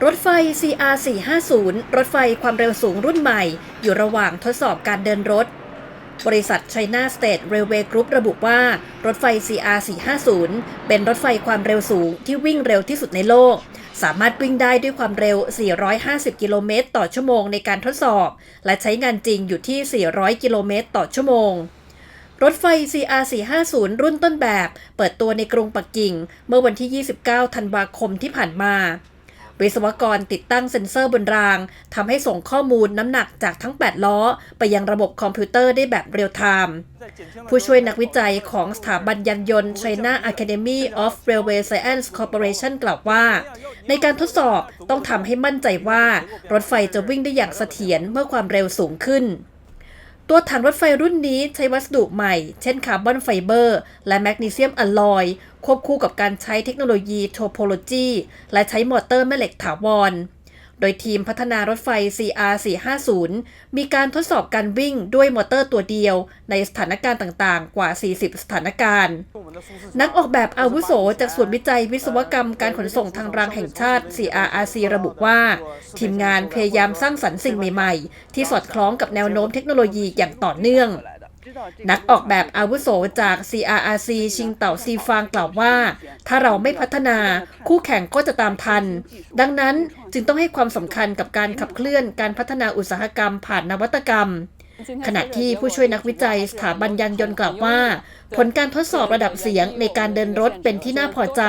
รถไฟ CR 450 รถไฟความเร็วสูงรุ่นใหม่ อยู่ระหว่างทดสอบการเดินรถ บริษัท China State Railway Group ระบุว่า รถไฟ CR 450 เป็นรถไฟความเร็วสูงที่วิ่งเร็วที่สุดในโลก สามารถวิ่งได้ด้วยความเร็ว 450 กิโลเมตรต่อชั่วโมงในการทดสอบ และใช้งานจริงอยู่ที่ 400 กิโลเมตรต่อชั่วโมงรถไฟ CR 450 รุ่นต้นแบบ เปิดตัวในกรุงปักกิ่ง เมื่อวันที่ 29 ธันวาคมที่ผ่านมา วิศวกรติดตั้งเซ็นเซอร์บนรางทำให้ส่งข้อมูลน้ำหนักจากทั้ง 8 ล้อ ไปยังระบบคอมพิวเตอร์ได้แบบเรียลไทม์ผู้ช่วยนักวิจัยของสถาบันยานยนต์ China Academy of Railway Science Corporation กล่าวว่า ในการทดสอบต้องทำให้มั่นใจว่า รถไฟจะวิ่งได้อย่างเสถียรเมื่อความเร็วสูงขึ้น ตัวถังรถไฟรุ่นนี้ใช้วัสดุใหม่ เช่นคาร์บอนไฟเบอร์และแมกนีเซียมอลลอย ควบคู่กับการใช้เทคโนโลยีโทโพโลจีและใช้มอเตอร์แม่เหล็กถาวร โดยทีมพัฒนารถไฟ CR 450 มีการทดสอบการวิ่งด้วยมอเตอร์ตัวเดียวในสถานการณ์ต่างๆ กว่า 40 สถานการณ์ นักออกแบบอาวุโสจากส่วนวิจัยวิศวกรรมการขนส่งทางรางแห่งชาติ CRRC ระบุว่า ทีมงานพยายามสร้างสรรค์สิ่งใหม่ๆ ที่สอดคล้องกับแนวโน้มเทคโนโลยีอย่างต่อเนื่อง นักออกแบบอาวุโสจาก CRRC ชิงเต่าซีฟางกล่าวว่า ถ้าเราไม่พัฒนาคู่แข่งก็จะตามทัน ดังนั้นจึงต้องให้ความสำคัญกับการขับเคลื่อนการพัฒนาอุตสาหกรรมผ่านนวัตกรรม ขณะที่ผู้ช่วยนักวิจัยสถาบันยานยนต์กล่าวว่า ผลการทดสอบระดับเสียงในการเดินรถเป็นที่น่าพอใจ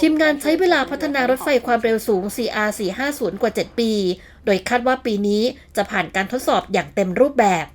ทีมงานใช้เวลาพัฒนารถไฟความเร็วสูง CR 450 กว่า 7 ปี โดยคาดว่าปีนี้จะผ่านการทดสอบอย่างเต็มรูปแบบ